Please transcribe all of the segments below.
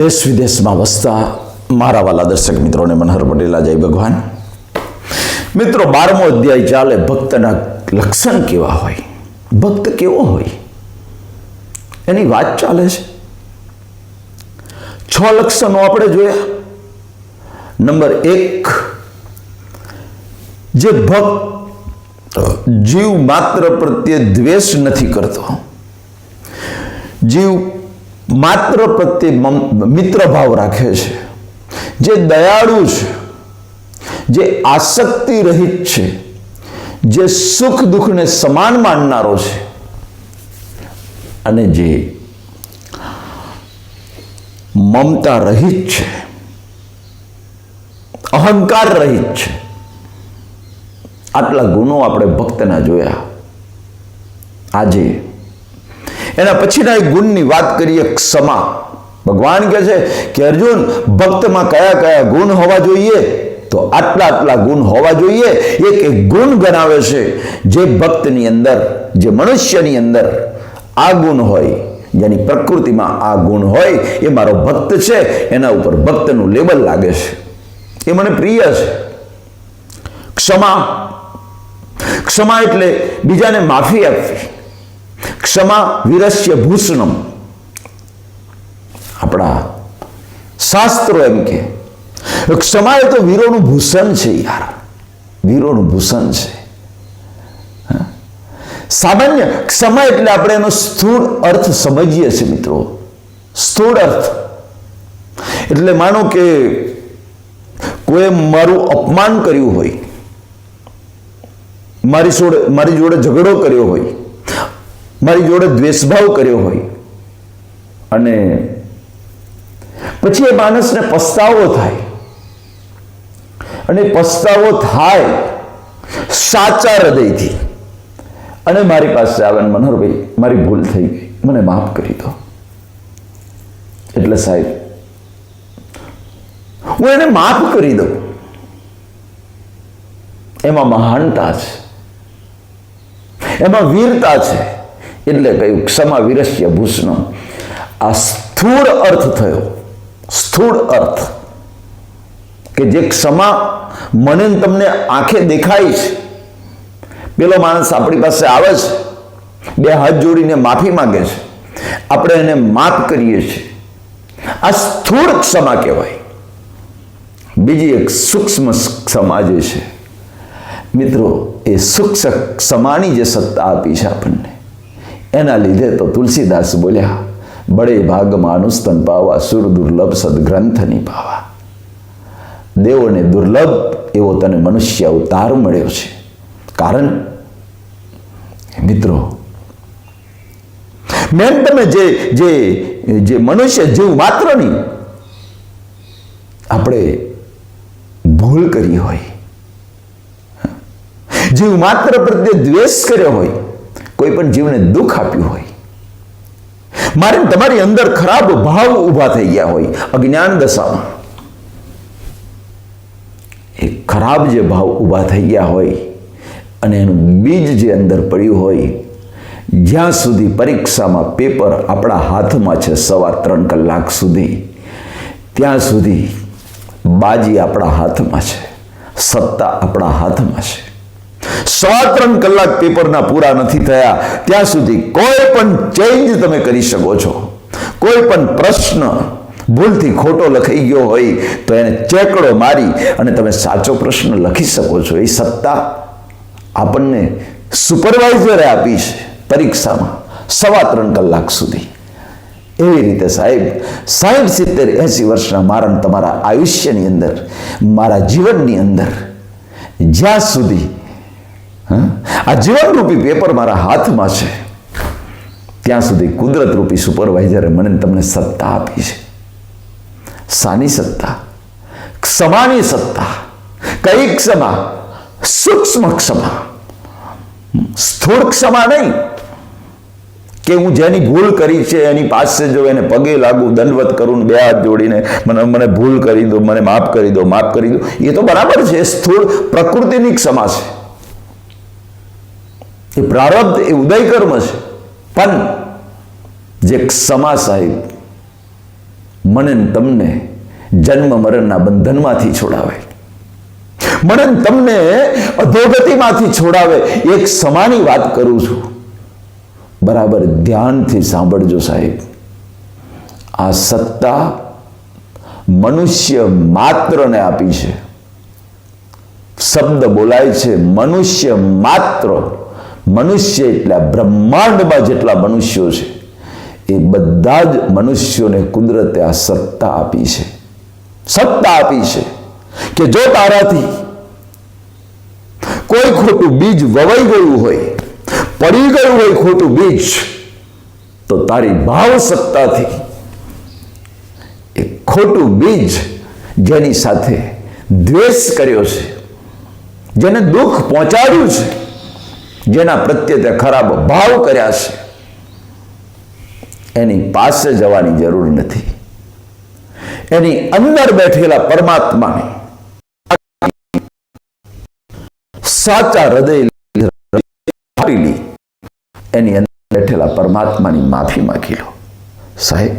દેશ વિદેશમાં વસતા મારા વાલા દર્શક મિત્રોને મનહર પટેલા જય ભગવાન. મિત્રો, બારમો અધ્યાય ચાલે ભક્તના લક્ષણ કેવા હોય? ભક્ત કેવો હોય? એની વાત ચાલે છે. છ લક્ષણો આપણે જોયા. નંબર એક, જે ભક્ત જીવ માત્ર પ્રત્યે દ્વેષ નથી કરતો, જીવ માત્ર પ્રત્યે મિત્ર ભાવ રાખે છે. જે દયાળુ છે, જે આસક્તિ રહિત છે, જે સુખ દુઃખને સમાન માનનારો છે, અને જે મમતા રહિત છે, અહંકાર રહિત છે, આટલા ગુણો આપણે ભક્તના જોયા. આજે એના પછીના એક ગુણની વાત કરીએ ક્ષમા. ભગવાન કહે છે કે અર્જુન, ભક્તમાં કયા કયા ગુણ હોવા જોઈએ? તો આટલા આટલા ગુણ હોવા જોઈએ. એક એક ગુણ ગણાવે છે જે ભક્તની અંદર, જે મનુષ્યની અંદર આ ગુણ હોય, જેની પ્રકૃતિમાં આ ગુણ હોય, એ મારો ભક્ત છે, એના ઉપર ભક્તનું લેબલ લાગે છે. એ મને પ્રિય છે. ક્ષમા. ક્ષમા એટલે બીજાને માફી આપવી. ક્ષમા વિરસ્ય ભૂષણમ. આપણા શાસ્ત્રો એમ કે, ક્ષમા એ તો વીરોનું ભૂષણ છે યાર. વીરોનું ભૂષણ છે. સામાન્ય ક્ષમા એટલે આપણે એનો સ્થૂળ અર્થ સમજીએ છીએ મિત્રો. સ્થૂળ અર્થ. એટલે માનો કે કોઈ મારું અપમાન કર્યું હોય, મારી જોડે મારી જોડે ઝઘડો કર્યો હોય મારી જોડે દ્વેષભાવ કર્યો હોય અને પછી એ માણસને પસ્તાવો થાય. અને પસ્તાવો થાય સાચા હૃદયથી. અને મારી પાસે આવે મનોહરભાઈ, મારી ભૂલ થઈ ગઈ. મને માફ કરી દો. એટલે સાહેબ, હું એને માફ કરી દઉં. એમાં મહાનતા છે. એમાં વીરતા છે. એટલે કહ્યું ક્ષમા વિરસ્ય ભૂષણ. આ સ્થૂળ અર્થ થયો. સ્થૂળ અર્થ. કે જે ક્ષમા મને તમને આંખે દેખાય છે. પેલો માણસ આપણી પાસે આવે છે. બે હાથ જોડીને માફી માંગે છે. આપણે એને માફ કરીએ છીએ. આ સ્થૂળ ક્ષમા કહેવાય. બીજી એક સૂક્ષ્મ ક્ષમા જે છે. મિત્રો, એ સૂક્ષ્મ ક્ષમાની જે સત્તા આપી છે આપણને. એના લીધે તો તુલસીદાસ બોલ્યા, બડે ભાગમાં અનુસ્તન પાવા, સુર દુર્લભ સદગ્રંથની પાવા. દેવોને દુર્લભ એવો તને મનુષ્ય અવતાર મળ્યો છે. કારણ? મિત્રો મેન તમે જે જે જે મનુષ્ય જીવ માત્રની આપણે ભૂલ કરી હોય જીવ માત્ર પ્રત્યે દ્વેષ કર્યો હોય કોઈ પણ જીવને દુઃખ આપ્યું હોય, મારે તમારી અંદર ખરાબ ભાવ ઊભા થઈ ગયા હોય, અજ્ઞાન દશામાં. એ ખરાબ જે ભાવ ઊભા થઈ ગયા હોય અને એનું બીજ જે અંદર પડ્યું હોય, જ્યાં સુધી પરીક્ષામાં પેપર આપણા હાથમાં છે સવા ત્રણ કલાક સુધી, ત્યાં સુધી બાજી આપણા હાથમાં છે, સત્તા આપણા હાથમાં છે. સવા ત્રણ કલાક પેપરના પૂરા નથી થયા. ત્યાં સુધી કોઈ પણ ચેન્જ તમે કરી શકો છો. કોઈ પણ પ્રશ્ન ભૂલથી ખોટો લખાઈ ગયો હોય તો એને ચેકડો મારી અને તમે સાચો પ્રશ્ન લખી શકો છો. એ સત્તા આપણને સુપરવાઇઝરે આપી છે પરીક્ષામાં સવા ત્રણ કલાક સુધી. એવી રીતે સાહેબ, સાહીઠ, સિત્તેર, એંસી વર્ષના મારણ તમારા આયુષ્યની અંદર, મારા જીવનની અંદર, જ્યાં સુધી? આ જીવનરૂપી પેપર મારા હાથમાં છે. ત્યાં સુધી કુદરત રૂપી સુપરવાઇઝરે મને તમને સત્તા આપી છે. સાની સત્તા, ક્ષમાની સત્તા કઈ ક્ષમા, સૂક્ષ્મ ક્ષમા. સ્થૂળ ક્ષમા નહીં કે હું જેની ભૂલ કરી છે એની પાસે જો એને પગે લાગુ, દંડવત કરું, બે હાથ જોડીને મને મને ભૂલ કરી દો, મને માફ કરી દો, માફ કરી દો. એ તો બરાબર છે, સ્થૂળ પ્રકૃતિની ક્ષમા છે. એ પ્રારબ્ધ એ ઉદય કર્મ છે. પણ જે ક્ષમા સાહેબ મને તમને જન્મ મરણના બંધનમાંથી છોડાવે. મને તમને અધોગતિમાંથી છોડાવે. એક સમાની વાત કરું છું. બરાબર ધ્યાનથી સાંભળજો સાહેબ. આ સત્તા મનુષ્ય માત્રને આપી છે. શબ્દ બોલાય છે, મનુષ્ય માત્ર. મનુષ્ય એટલે બ્રહ્માંડમાં જેટલા મનુષ્યો છે, એ બધા જ મનુષ્યોને કુદરતે આ સત્તા આપી છે. સત્તા આપી છે કે જો તારાથી કોઈ ખોટું બીજ વવાઈ ગયું હોય, પડી ગયું હોય ખોટું બીજ, તો તારી ભાવ સત્તાથી એ ખોટું બીજ જેની સાથે દ્વેષ કર્યો છે, જેને દુઃખ પહોંચાડ્યું છે જેના પ્રત્યે તે ખરાબ ભાવ કર્યા છે. એની પાસે જવાની જરૂર નથી. એની અંદર બેઠેલા પરમાત્માને સાચા હૃદય એની અંદર બેઠેલા પરમાત્માની માફી માગી લો. સાહેબ,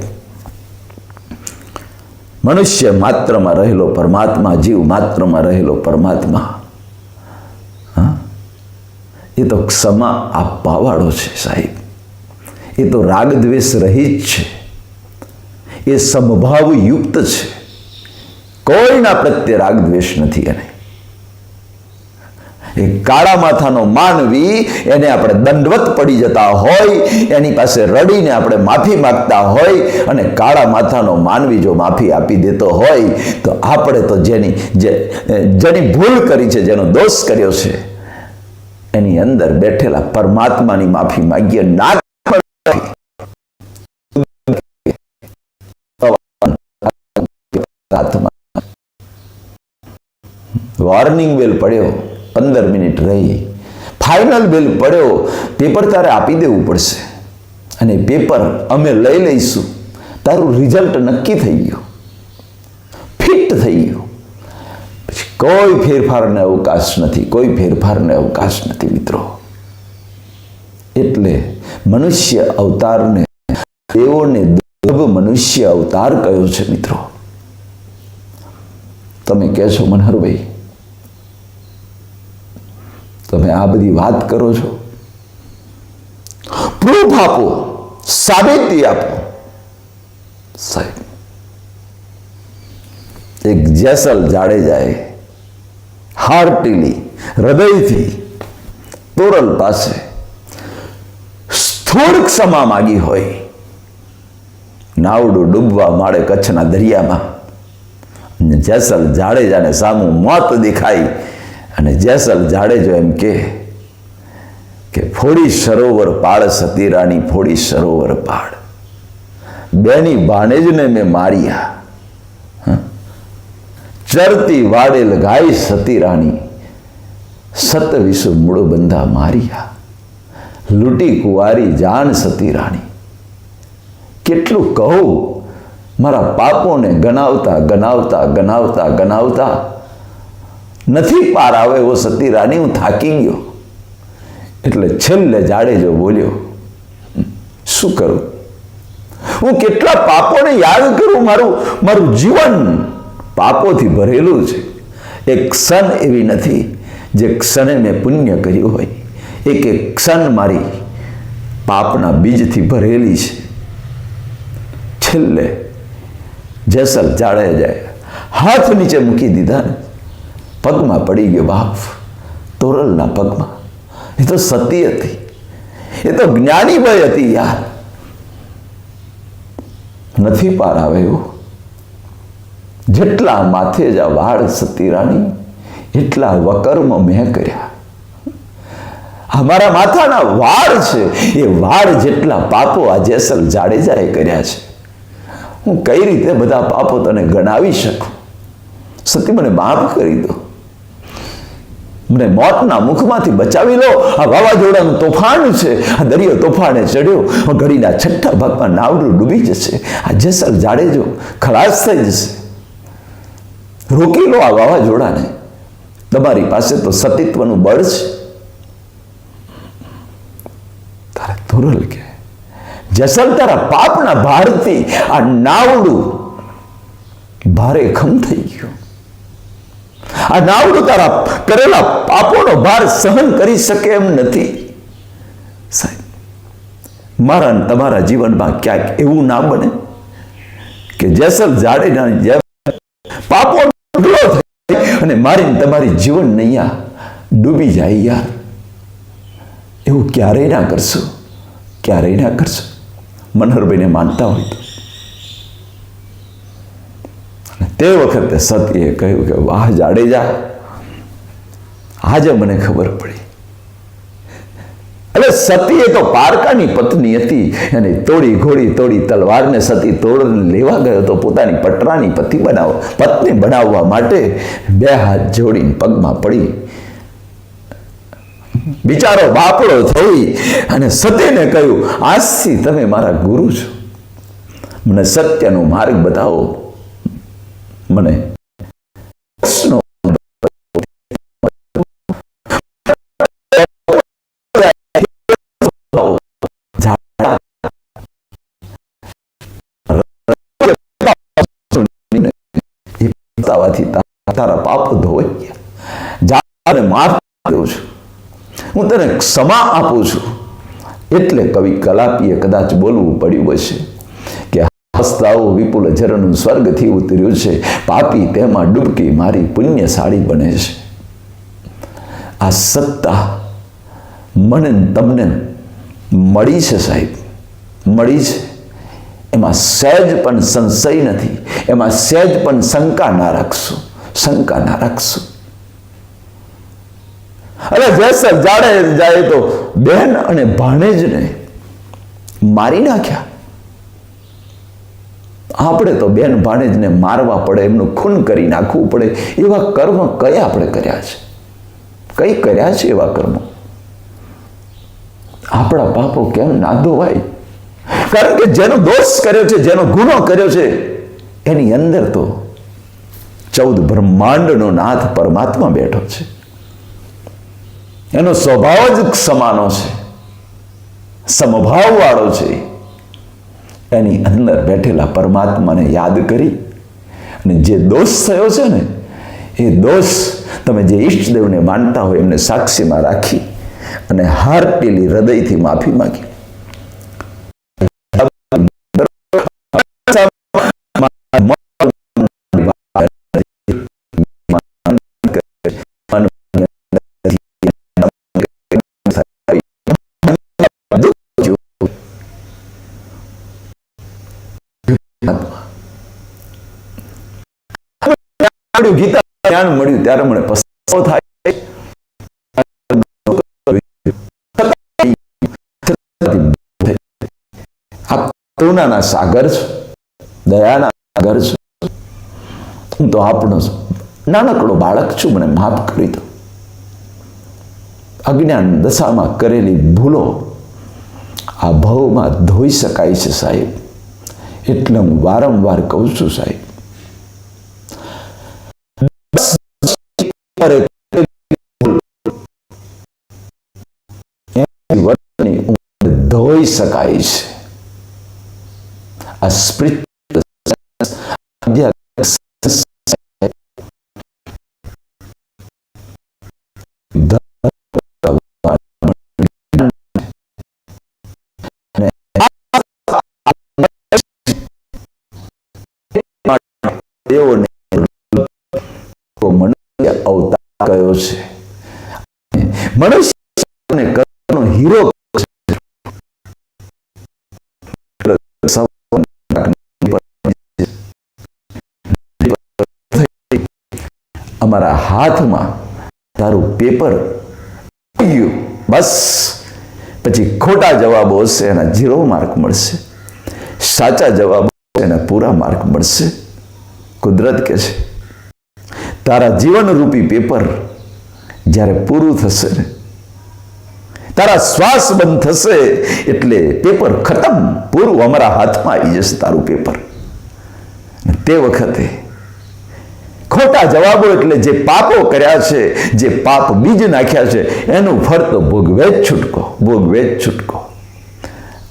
મનુષ્ય માત્રમાં રહેલો પરમાત્મા, જીવ માત્રમાં રહેલો પરમાત્મા એ તો ક્ષમા આપવાવાળો છે સાહેબ. એ તો રાગ દ્વેષ રહિત છે. એ સમભાવયુક્ત છે. કોઈના પ્રત્યે રાગ દ્વેષ નથી એને. એ કાળા માથાનો માનવી એને આપણે દંડવત પડી જતા હોય, એની પાસે રડીને આપણે માફી માગતા હોય અને કાળા માથાનો માનવી જો માફી આપી દેતો હોય, તો આપણે તો જેની જેની ભૂલ કરી છે, જેનો દોષ કર્યો છે એની અંદર બેઠેલા પરમાત્માની માફી માગીએ ના વોર્નિંગ બેલ પડ્યો, પંદર મિનિટ રહી. ફાઇનલ બેલ પડ્યો પેપર તારે આપી દેવું પડશે. અને પેપર અમે લઈ લઈશું. તારું રિઝલ્ટ નક્કી થઈ ગયું. ફિટ થઈ ગયું. કોઈ ફેરફારને અવકાશ નથી, કોઈ ફેરફારને અવકાશ નથી મિત્રો. એટલે મનુષ્ય અવતારને તેઓને દુર્લભ મનુષ્ય અવતાર કયો છે મિત્રો? તમે કહેશો મનહરભાઈ, તમે આ બધી વાત કરો છો? પ્રૂફ આપો, સાબિતી આપો. સાહેબ, એક જેસલ જાડેજાએ હાર્ટીલી હૃદયથી તોરલ પાસે સ્થૂળ ક્ષમા માગી હોય, નાવડું ડૂબવા માળે કચ્છના દરિયામાં, અને જેસલ જાડેજાને સામું મોત દેખાય અને જેસલ જાડેજો એમ કે કે ફોડી સરોવર પાળ સતીરાની ફોડી સરોવર પાળ બેની ભાણેજને મેં માર્યા? ચરતી વાડેલ ગાય સતીરાની સત વિશ્વ મૂળો બંધા મારિયા. લૂંટી કુંવારી જાણ સતીરાણી કેટલું કહું, મારા પાપોને ગણાવતા ગણાવતા ગણાવતા ગણાવતા નથી પાર આવે એવો સતી રાણી હું થાકી ગયો. એટલે છેલ્લે જાડેજો બોલ્યો શું કરું? હું કેટલા પાપોને યાદ કરું મારું મારું જીવન? પાપોથી ભરેલું છે. એક ક્ષણ એવી નથી જે ક્ષણે મેં પુણ્ય કર્યું હોય. એક એક ક્ષણ મારી પાપના બીજથી ભરેલી છે. છેલ્લે જેસલ જાડે જાય હાથ નીચે મૂકી દીધા ને, પગમાં પડી ગયો બાપ તોરલના પગમાં. એ તો સતી હતી. એ તો જ્ઞાનીભાઈ હતી યાર. નથી પાર આવે એવું જેટલા માથે જ વાળ સતી રાણી, એટલા વકર્મ મેં કર્યા. અમારા માથાના વાળ છે, એ વાળ જેટલા પાપો આ જેસલ જાડેજાએ કર્યા છે. હું કઈ રીતે બધા પાપો તને ગણાવી શકું? સતી, મને માફ કરી દો. મને મોતના મુખમાંથી બચાવી લો. આ વાવાઝોડાનું તોફાન છે, આ દરિયો તોફાને ચડ્યો ઘડીના છઠ્ઠા ભાગમાં નાવડું ડૂબી જશે. આ જેસલ જાડેજો ખલાસ થઈ જશે. રોકી લો આ વાવાઝોડાને. તમારી પાસે તો સતીત્વનું બળ છે. તારે તુરલ કે. જસલ તારા પાપના ભારથી આ નાવડું ભારે ખમ થઈ ગયો. આ નાવડું તારા કરેલા પાપોનો ભાર સહન કરી શકે એમ નથી. સાહેબ, મારા તમારા જીવનમાં ક્યાંક એવું ના બને કે જેસલ જાડેજા જેમ પાપો થઈ અને મારી તમારી જીવન નૈયા ડૂબી જાય યાર. એવું ક્યારેય ના કરશો. ક્યારેય ના કરશો. મનહરભાઈને માનતા હોય તો. તે વખતે સતીએ કહ્યું કે વાહ જાડેજા, આજે મને ખબર પડી. એટલે સતી એ તો પારકાની પત્ની હતી અને તોડી ઘોડી તોડી તલવારને સતી તોડ લેવા ગયો તો પોતાની પટરાની પતિ બનાવ, પત્ની બનાવવા માટે બે હાથ જોડીને પગમાં પડી. બિચારો બાપડો થઈ અને સતીને કહ્યું આજથી તમે મારા ગુરુ છો. મને સત્યનો માર્ગ બતાવો. મને ક્ષમા આપું છું. એટલે કવિ કલાપીએ કદાચ બોલવું પડ્યું હશે કે હસ્તાઓ વિપુલ ઝરણું સ્વર્ગથી ઉતર્યું છે. પાપી તેમાં ડૂબકી મારી પુણ્યશાળી બને છે. આ સત્તા મને તમને મળી છે સાહેબ. મળી છે. એમાં સહેજ પણ સંશય નથી. એમાં સહેજ પણ શંકા ના રાખશો. શંકા ના રાખશો. અરે જેસર જાડે જાય તો, બેન અને ભાણેજને મારી નાખ્યા. આપણે તો બેન ભાણેજને મારવા પડે, એમનું ખૂન કરી નાખવું પડે, એવા કર્મ કયા આપણે કર્યા છે? કઈ કર્યા છે એવા કર્મો? આપણા પાપો કેમ ના ધોવાય? કારણ કે જેનો દોષ કર્યો છે, જેનો ગુનો કર્યો છે, એની અંદર તો ચૌદ બ્રહ્માંડનો નાથ પરમાત્મા બેઠો છે. એનો સ્વભાવ જ સમાનો છે. સમભાવ વાળો છે. એની અંદર બેઠેલા પરમાત્માને યાદ કરી અને જે દોષ થયો છે ને, એ દોષ તમે જે ઈષ્ટદેવને માનતા હોય એમને સાક્ષીમાં રાખી અને હાર પેલી હૃદયથી માફી માંગી. મળ્યું ત્યારે મને પસ્તાવો થાય. કરુણાના સાગર છો, દયાના સાગર છો. હું તો આપણો નાનકડો બાળક છું, મને માફ કરી દો. અજ્ઞાન દશામાં કરેલી ભૂલો આ ભાવમાં ધોઈ શકાય છે સાહેબ. એટલે હું વારંવાર કહું છું સાહેબ ઉંમર ધોઈ શકાય છે. આ સ્પ્રિટ કયો છે. મનુષ્યને કર્મનો હીરો અમારા હાથમાં તારું પેપર બસ. પછી ખોટા જવાબો હશે એના ઝીરો માર્ક મળશે. સાચા જવાબો એના પૂરા માર્ક મળશે. કુદરત કે છે. તારા જીવનરૂપી પેપર જ્યારે પૂરું થશે ને, તારા શ્વાસ બંધ થશે એટલે પેપર ખતમ. પૂરું અમારા હાથમાં આવી જશે તારું પેપર. તે વખતે ખોટા જવાબો એટલે જે પાપો કર્યા છે, જે પાપ બીજ નાખ્યા છે, એનું ફરતો ભોગવે જ છૂટકો, ભોગવે જ છૂટકો.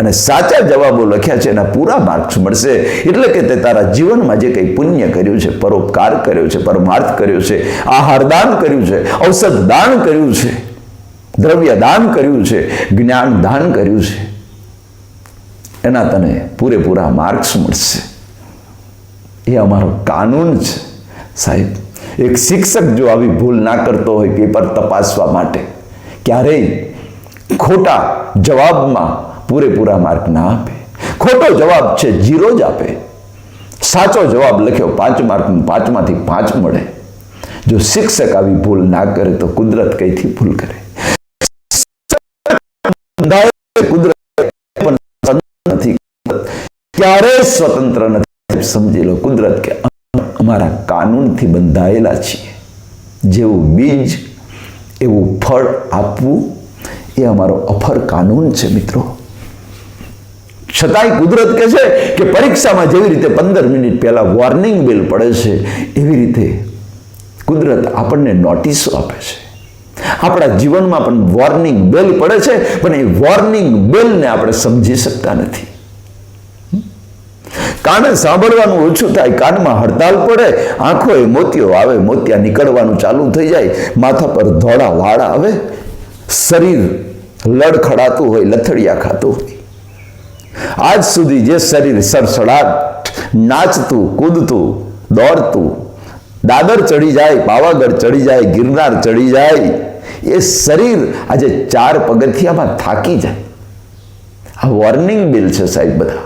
અને સાચા જવાબો લખ્યા છે એના પૂરા માર્ક્સ મળશે. એટલે કે તે તારા જીવનમાં જે કંઈ પુણ્ય કર્યું છે, પરોપકાર કર્યો છે, પરમાર્થ કર્યો છે, આહાર દાન કર્યું છે, ઔષધ દાન કર્યું છે, દ્રવ્ય દાન કર્યું છે, જ્ઞાન દાન કર્યું છે, એના તને પૂરેપૂરા માર્ક્સ મળશે. એ અમારો કાનૂન છે, સાહેબ. એક શિક્ષક જો આવી ભૂલ ના કરતો હોય, પેપર તપાસવા માટે, ક્યારેય ખોટા જવાબમાં પૂરેપૂરા માર્ક ના આપે. ખોટો જવાબ છે જીરો જ આપે. સાચો જવાબ લખ્યો પાંચ માર્ક, પાંચમાંથી પાંચ મળે. જો શિક્ષક આવી ભૂલ ના કરે તો કુદરત કઈથી ભૂલ કરે? ક્યારેય સ્વતંત્ર નથી. સમજી લો કુદરત કે અમારા કાનૂનથી બંધાયેલા છીએ. જેવું બીજ, એવું ફળ આપવું એ અમારો અફર કાનૂન છે મિત્રો. છતાંય કુદરત કહે છે કે પરીક્ષામાં જેવી રીતે પંદર મિનિટ પહેલાં વોર્નિંગ બેલ પડે છે, એવી રીતે કુદરત આપણને નોટિસો આપે છે. આપણા જીવનમાં પણ વોર્નિંગ બેલ પડે છે, પણ એ વોર્નિંગ બેલને આપણે સમજી શકતા નથી. કાને સાંભળવાનું ઓછું થાય, કાનમાં હડતાલ પડે આંખોએ મોતિયો આવે, મોતિયા નીકળવાનું ચાલુ થઈ જાય, માથા પર ધોળા વાળ આવે, શરીર લડખડાતું હોય, લથડિયા ખાતું હોય. આજ સુધી જે શરીર સડસડાટ, નાચતું, કૂદતું, દોડતું, દાદર ચડી જાય, પાવાગઢ ચડી જાય, ગિરનાર ચડી જાય, એ શરીર આજે ચાર પગથિયામાં થાકી જાય. આ વોર્નિંગ બિલ છે સાહેબ બધા.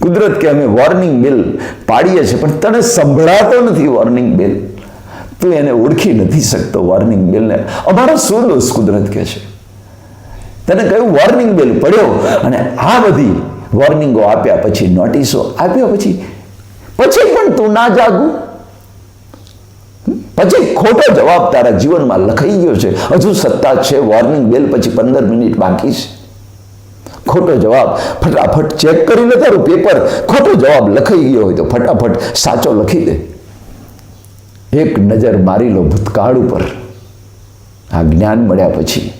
કુદરત કે અમે વોર્નિંગ બિલ પાડીએ છીએ, પણ તને સંભળાતો નથી વોર્નિંગ બિલ તું એને ઓળખી નથી શકતો વોર્નિંગ બિલને અમારો શું દોષ કુદરત કે છે? તને કયું વોર્નિંગ બેલ પડ્યો? અને આ બધી વોર્નિંગો આપ્યા પછી નોટિસો આપ્યા પછી પછી પણ તું ના જાગું? પછી ખોટો જવાબ તારા જીવનમાં લખાઈ ગયો છે. હજુ સત્તા છે વોર્નિંગ બેલ પછી પંદર મિનિટ બાકી છે. ખોટો જવાબ, ફટાફટ ચેક કરી લે તારું પેપર ખોટો જવાબ લખાઈ ગયો હોય તો ફટાફટ સાચો લખી દે. એક નજર મારી લો ભૂતકાળ ઉપર. આ જ્ઞાન મળ્યા પછી.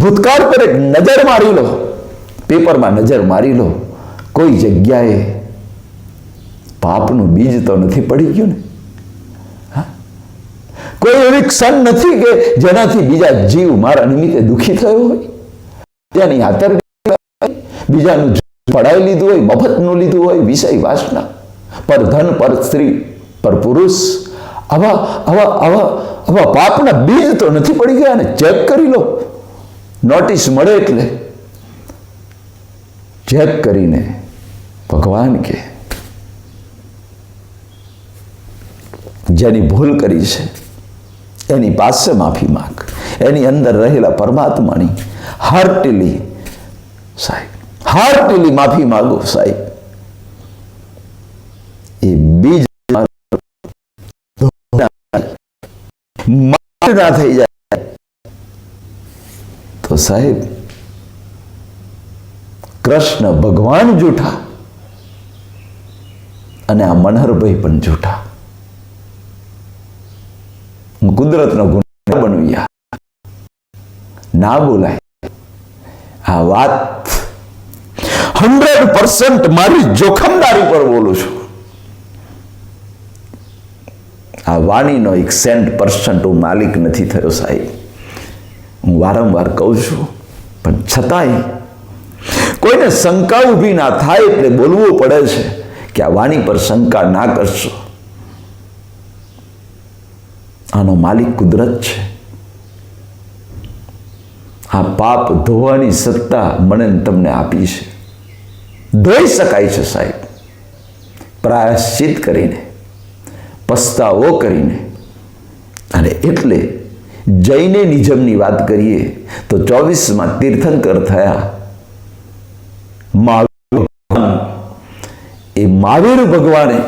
ભૂતકાળ પર એક નજર મારી લો. પેપરમાં નજર મારી લો. કોઈ જગ્યાએ પાપનું બીજ તો નથી પડી ગયું ને? કોઈ એવી ક્ષણ નથી કે જેનાથી બીજા જીવ મારા નિમિત્તે દુઃખી થયો હોય? ત્યાંની આતર બીજાનું પડાવી લીધું હોય, મફતનું લીધું હોય, વિષય વાસના. પર ધન, પર સ્ત્રી, પર પુરુષ. આવા આવા આવા આવા પાપના બીજ તો નથી પડી ગયા ને? ચેક કરી લો. નોટિસ મળે એટલે ચેક કરીને ભગવાન કે જેની ભૂલ કરી છે, એની પાસે માફી માંગ. એની અંદર રહેલા પરમાત્માની હાર્ટલી સાહેબ, હાર્ટલી માફી માંગો સાહેબ. એ બીજ ના થઈ જાય. સાહેબ, કૃષ્ણ ભગવાન જૂઠા અને આ મનહરભાઈ પણ જૂઠા. હું કુદરતનો ગુનો બનું ના બોલાય. આ વાત હંડ્રેડ પર્સન્ટ મારી જોખમદારી પર બોલું છું. આ વાણીનો એક સેન્ટ પર્સન્ટ હું માલિક નથી થયો સાહેબ. હું વારંવાર કહું છું, પણ છતાંય કોઈને શંકા ઊભી ના થાય એટલે બોલવું પડે છે કે આ વાણી પર શંકા ના કરશો. આનો માલિક કુદરત છે. આ પાપ ધોવાની સત્તા મને તમને આપી છે. ધોઈ શકાય છે સાહેબ. પ્રાયશ્ચિત કરીને, પસ્તાવો કરીને, અને એટલે જૈને નિજમની વાત કરીએ, તો ચોવીસમાં તીર્થંકર થયા. મહાવીર એ મહાવીર ભગવાને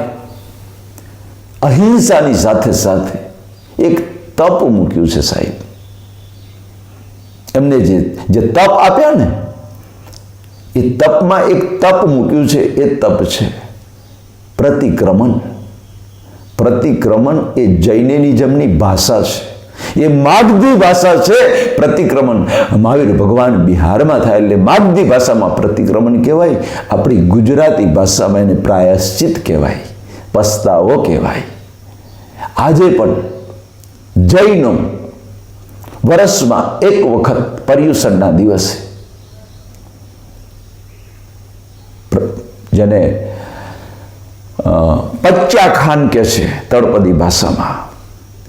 અહિંસાની સાથે સાથે એક તપ મૂક્યું છે સાહેબ. એમને જે જે તપ આપ્યા ને, એ તપમાં એક તપ મૂક્યું છે, એ તપ છે પ્રતિક્રમણ. પ્રતિક્રમણ એ જૈનિનિઝમની ભાષા છે. એ માગધી ભાષા છે પ્રતિક્રમણ. મહાવીર ભગવાન બિહારમાં થાય એટલે માગધી ભાષામાં પ્રતિક્રમણ કહેવાય. આપણી ગુજરાતી ભાષામાં એને પ્રાયશ્ચિત કહેવાય. પસ્તાવો કહેવાય. આજે પણ જૈનો વર્ષમાં એક વખત પર્યુષણના દિવસે જેને પચ્ચા ખાન કે છે તળપદી ભાષામાં.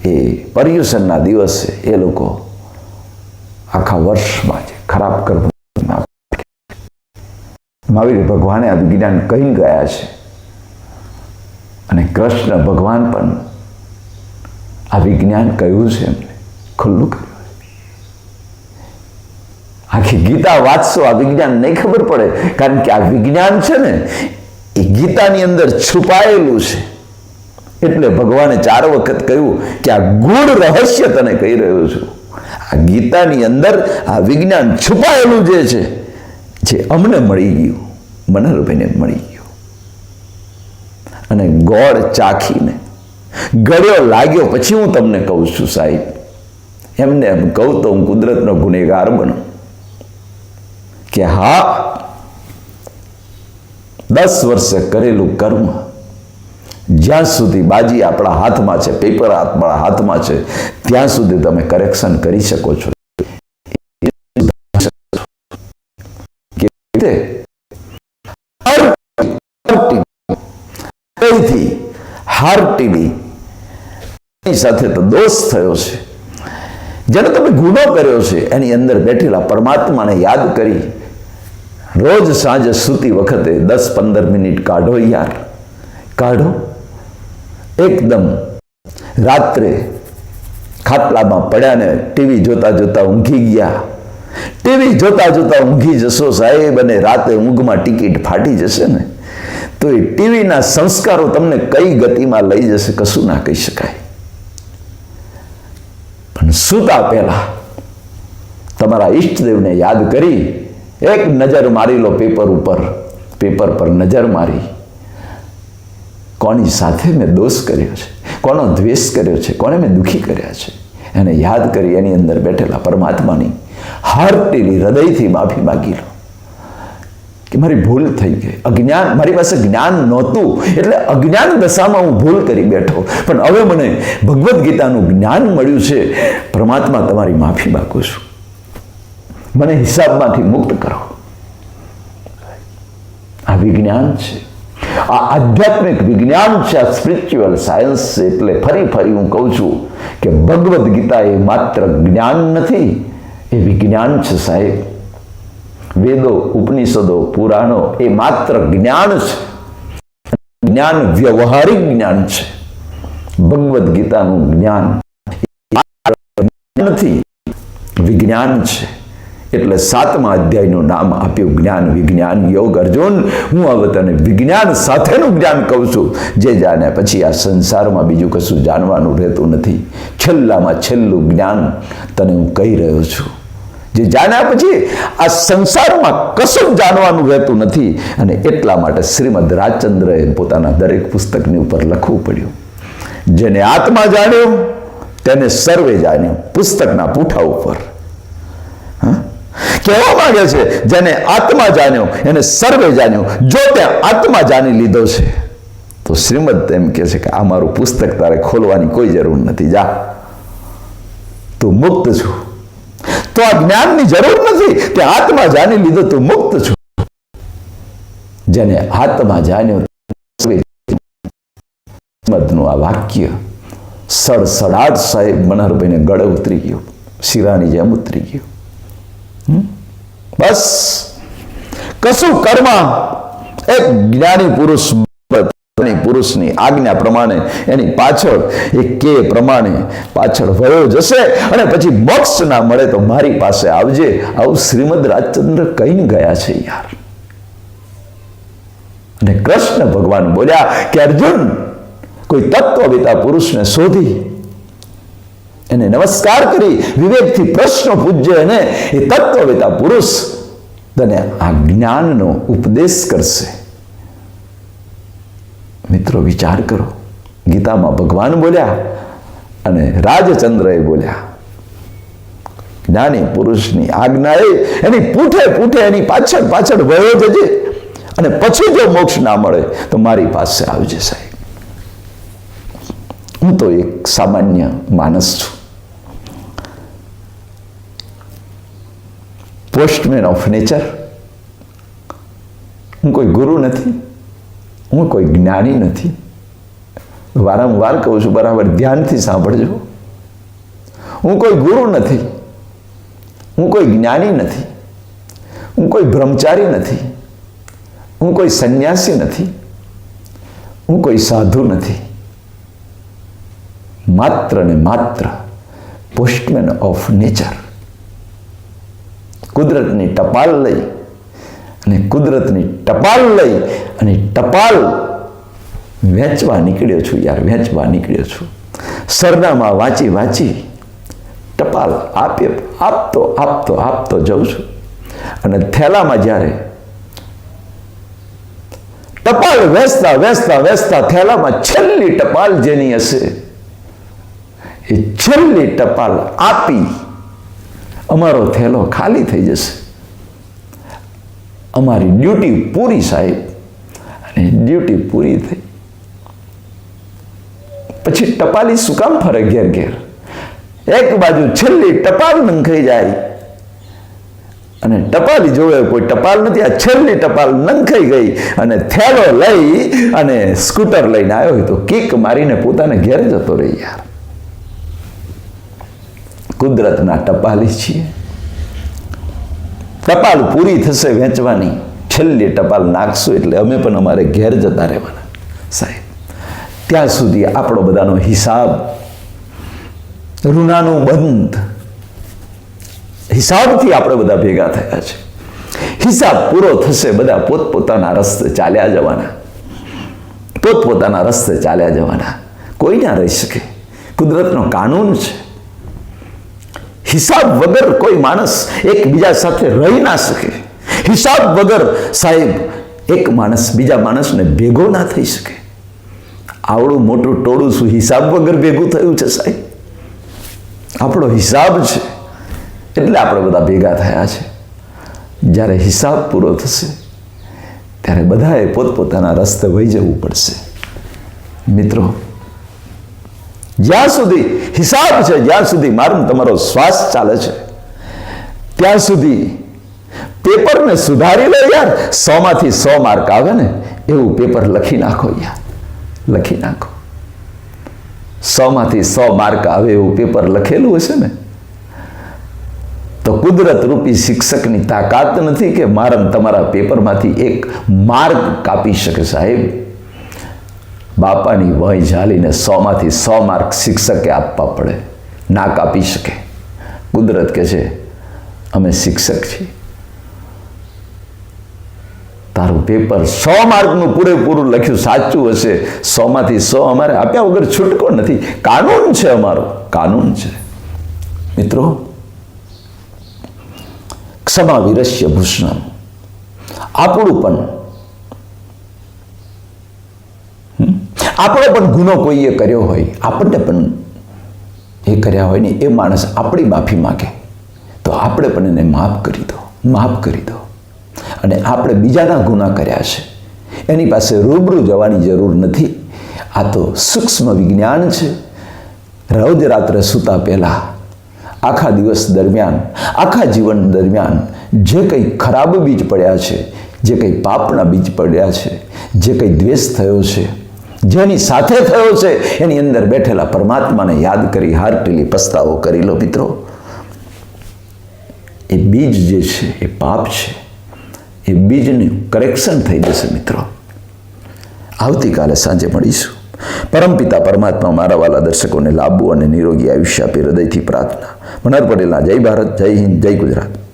એ પર્યુષણના દિવસે એ લોકો આખા વર્ષમાં જે ખરાબ કર્મ મહાવીર ભગવાને આ વિજ્ઞાન કહી ગયા છે. અને કૃષ્ણ ભગવાન પણ આ વિજ્ઞાન કહ્યું છે એમને. ખુલ્લું કર્યું આખી ગીતા વાંચશો, આ વિજ્ઞાન નહીં ખબર પડે. કારણ કે આ વિજ્ઞાન છે ને, એ ગીતાની અંદર છુપાયેલું છે. એટલે ભગવાને ચાર વખત કહ્યું કે આ ગુણ રહસ્ય તને કહી રહ્યો છું. આ ગીતાની અંદર આ વિજ્ઞાન છુપાયેલું જે છે, જે અમને મળી ગયું, મનોહરભાઈને મળી ગયું. અને ગોળ ચાખીને ગળ્યો લાગ્યો, પછી હું તમને કહું છું સાહેબ, એમને એમ કહું તો હું કુદરતનો ગુનેગાર બનું. કે હા, દસ વર્ષે કરેલું કર્મ જ્યાં સુધી બાજી આપણા હાથમાં છે પેપર આપણા હાથમાં છે, ત્યાં સુધી તમે કરેક્શન કરી શકો છો? એની સાથે તો દોષ થયો છે. જેને તમે ગુનો કર્યો છે, એની અંદર બેઠેલા પરમાત્માને યાદ કરી રોજ સાંજે સૂતી વખતે દસ પંદર મિનિટ કાઢો યાર. કાઢો. એકદમ રાત્રે ખાટલામાં પડ્યા ને ટીવી જોતા જોતા ઊંઘી ગયા. ટીવી જોતા જોતા ઊંઘી જશો સાહેબ અને રાતે ઊંઘમાં ટિકિટ ફાટી જશે ને, તો એ ટીવીના સંસ્કારો તમને કઈ ગતિમાં લઈ જશે કશું ના કહી શકાય. પણ સૂતા પહેલા તમારા ઈષ્ટદેવને યાદ કરી, એક નજર મારી લો પેપર ઉપર, પેપર પર નજર મારી. કોની સાથે મેં દોષ કર્યો છે? કોનો દ્વેષ કર્યો છે? કોને મેં દુઃખી કર્યા છે? એને યાદ કરી એની અંદર બેઠેલા પરમાત્માની હાર્ટેલી હૃદયથી માફી માગી લો. કે મારી ભૂલ થઈ ગઈ. અજ્ઞાન, મારી પાસે જ્ઞાન નહોતું. એટલે અજ્ઞાન દશામાં હું ભૂલ કરી બેઠો. પણ હવે મને ભગવદ્ ગીતાનું જ્ઞાન મળ્યું છે. પરમાત્મા, તમારી માફી માગું છું. મને હિસાબમાંથી મુક્ત કરો. આ વિજ્ઞાન છે. આ આધ્યાત્મિક વિજ્ઞાન છે, આ સ્પિરિચ્યુઅલ સાયન્સ એટલે ફરી ફરી હું કહું છું કે ભગવદ્ ગીતા એ માત્ર જ્ઞાન નથી, એ વિજ્ઞાન છે સાહેબ. વેદો, ઉપનિષદો, પુરાણો એ માત્ર જ્ઞાન છે. જ્ઞાન વ્યવહારિક જ્ઞાન છે. ભગવદ્ ગીતાનું જ્ઞાન નથી, વિજ્ઞાન છે. એટલે સાતમા અધ્યાયનું નામ આપ્યું, જ્ઞાન, વિજ્ઞાન, યોગ, અર્જુન. હું હવે તને વિજ્ઞાન સાથેનું જ્ઞાન કહું છું, જે જાણ્યા પછી આ સંસારમાં બીજું કશું જાણવાનું રહેતું નથી. છેલ્લામાં છેલ્લું જ્ઞાન તને હું કહી રહ્યો છું. જે જાણ્યા પછી આ સંસારમાં કશું જાણવાનું રહેતું નથી અને એટલા માટે શ્રીમદ રાજચંદ્રએ પોતાના દરેક પુસ્તકની ઉપર લખવું પડ્યું. જેને આત્મા જાણ્યો, તેને સર્વે જાણ્યું, પુસ્તકના પૂઠા ઉપર? કહેવા માંગે છે? જેને આત્મા જાણ્યો, એને સર્વે જાણ્યો. જો તે આત્મા જાણી લીધો છે, તો શ્રીમદ એમ કહે છે કે આ મારું પુસ્તક તારે ખોલવાની કોઈ જરૂર નથી. જા. તું મુક્ત છું. તો આ જ્ઞાનની જરૂર નથી કે આત્મા જાણી લીધો, તું મુક્ત છું. જેને આત્મા જાણ્યો શ્રીમદનું મદનું આ વાક્ય સડસડાટ સાહેબ મનહરભાઈને ગળે ઉતરી ગયું શિરાની જેમ ઉતરી ગયું? બસ. કશું કર્મ? એક જ્ઞાની પુરુષ પુરુષની આજ્ઞા પ્રમાણે એની પાછળ એ કે પ્રમાણે પાછળ વયો જશે અને પછી મોક્ષ ના મળે તો મારી પાસે આવજે. આવું શ્રીમદ રાજચંદ્ર કહીને ગયા છે યાર. અને કૃષ્ણ ભગવાન બોલ્યા કે અર્જુન, કોઈ તત્વવિતા પુરુષને શોધી. એને નમસ્કાર કરી, વિવેકથી પ્રશ્ન પૂજ્ય એને, એ તત્વવેતા પુરુષ તને આ જ્ઞાનનો ઉપદેશ કરશે. મિત્રો, વિચાર કરો. ગીતામાં ભગવાન બોલ્યા અને રાજચંદ્રએ બોલ્યા, જ્ઞાની પુરુષની આજ્ઞા એ, એની પૂઠે પૂઠે એની પાછળ પાછળ વયો જજે અને પછી જો મોક્ષ ના મળે, તો મારી પાસે આવજે સાહેબ. હું તો એક સામાન્ય માણસ છું. પોસ્ટમેન ઓફ નેચર હું કોઈ ગુરુ નથી. હું કોઈ જ્ઞાની નથી. વારંવાર કહું છું, બરાબર, ધ્યાનથી સાંભળજો. હું કોઈ ગુરુ નથી. હું કોઈ જ્ઞાની નથી. હું કોઈ બ્રહ્મચારી નથી. હું કોઈ સંન્યાસી નથી. હું કોઈ સાધુ નથી. માત્ર ને માત્ર પોસ્ટમેન ઓફ નેચર કુદરતની ટપાલ લઈ અને કુદરતની ટપાલ લઈ અને ટપાલ વેચવા નીકળ્યો છું યાર, વેચવા નીકળ્યો છું. સરનામાં વાંચી વાંચી ટપાલ આપે, આપતો આપતો આપતો જઉં છું. અને થેલામાં જ્યારે ટપાલ વેચતા વેચતા વેચતા થેલામાં છેલ્લી ટપાલ જેની હશે, એ છેલ્લી ટપાલ આપી અમારો થેલો ખાલી થઈ જશે. અમારી ડ્યુટી પૂરી સાહેબ. અને ડ્યુટી પૂરી થઈ. પછી ટપાલી શું કામ ફરે ઘેર ઘેર? એક બાજુ છેલ્લી ટપાલ નંખાઈ જાય. અને ટપાલી જોવે કોઈ ટપાલ નથી, આ છેલ્લી ટપાલ નંખાઈ ગઈ. અને થેલો લઈ અને સ્કૂટર લઈને આવ્યો હોય તો કિક મારીને પોતાને ઘેર જતો રહી યાર. કુદરતના ટપાલી છીએ. ટપાલ પૂરી થશે વેચવાની. છેલ્લી ટપાલ નાખશું એટલે અમે પણ અમારે ઘેર જતા રહેવાના. સાહેબ, ત્યાં સુધી આપણો બધાનો હિસાબ ઋણાનું બંધ. હિસાબથી આપણે બધા ભેગા થયા છે. હિસાબ પૂરો થશે, બધા પોતપોતાના રસ્તે ચાલ્યા જવાના. પોતપોતાના રસ્તે ચાલ્યા જવાના. કોઈ ના રહી શકે? કુદરતનો કાનૂન છે. હિસાબ વગર કોઈ માણસ એકબીજા સાથે રહી ના શકે. હિસાબ વગર સાહેબ એક માણસ બીજા માણસને ભેગો ના થઈ શકે. આવડું મોટું ટોળું શું હિસાબ વગર ભેગું થયું છે સાહેબ? આપણો હિસાબ છે. એટલે આપણે બધા ભેગા થયા છે. જ્યારે હિસાબ પૂરો થશે, ત્યારે બધાએ પોતપોતાના રસ્તે વહી જવું પડશે. મિત્રો જ્યાં સુધી હિસાબ છે, જ્યાં સુધી મારું તમારો શ્વાસ ચાલે છે, ત્યાં સુધી પેપરને સુધારી લો યાર. સોમાંથી સો માર્ક આવે ને, એવું પેપર લખી નાખો યાર. લખી નાખો. સોમાંથી સો માર્ક આવે એવું પેપર લખેલું હશે ને, તો કુદરત રૂપી શિક્ષકની તાકાત નથી કે મારમ તમારા પેપરમાંથી એક માર્ક કાપી શકે સાહેબ. બાપાની વય ઝાલીને સોમાંથી સો માર્ક શિક્ષકે આપવા પડે. ના કાપી શકે. કુદરત કે છે, અમે શિક્ષક છીએ. તારું પેપર સો માર્કનું પૂરેપૂરું લખ્યું સાચું હશે, સોમાંથી સો અમારે આપ્યા વગર છૂટકો નથી. કાનૂન છે અમારો, કાનૂન છે. મિત્રો ક્ષમા વિરસ્ય ભૂષણ. આપણું પણ આપણો પણ ગુનો કોઈએ કર્યો હોય, આપણને પણ એ કર્યા હોય ને, એ માણસ આપણી માફી માગે. તો આપણે પણ એને માફ કરી દો, માફ કરી દો. અને આપણે બીજાના ગુના કર્યા છે. એની પાસે રૂબરૂ જવાની જરૂર નથી. આ તો સૂક્ષ્મ વિજ્ઞાન છે. રોજ રાત્રે સૂતા પહેલાં, આખા દિવસ દરમિયાન, આખા જીવન દરમિયાન જે કંઈ ખરાબ બીજ પડ્યા છે, જે કંઈ પાપના બીજ પડ્યા છે, જે કંઈ દ્વેષ થયો છે જેની સાથે થયો છે, એની અંદર બેઠેલા પરમાત્માને યાદ કરી હારટીલી પસ્તાવો કરી લો મિત્રો. એ બીજ જે છે, એ પાપ છે. એ બીજનું કરેક્શન થઈ જશે મિત્રો. આવતીકાલે સાંજે મળીશું. પરમપિતા પરમાત્મા મારા વાલા દર્શકોને લાંબુ અને નિરોગી આયુષ્ય આપી હૃદયથી પ્રાર્થના. મનર પટેલના જય ભારત, જય હિન્દ, જય ગુજરાત.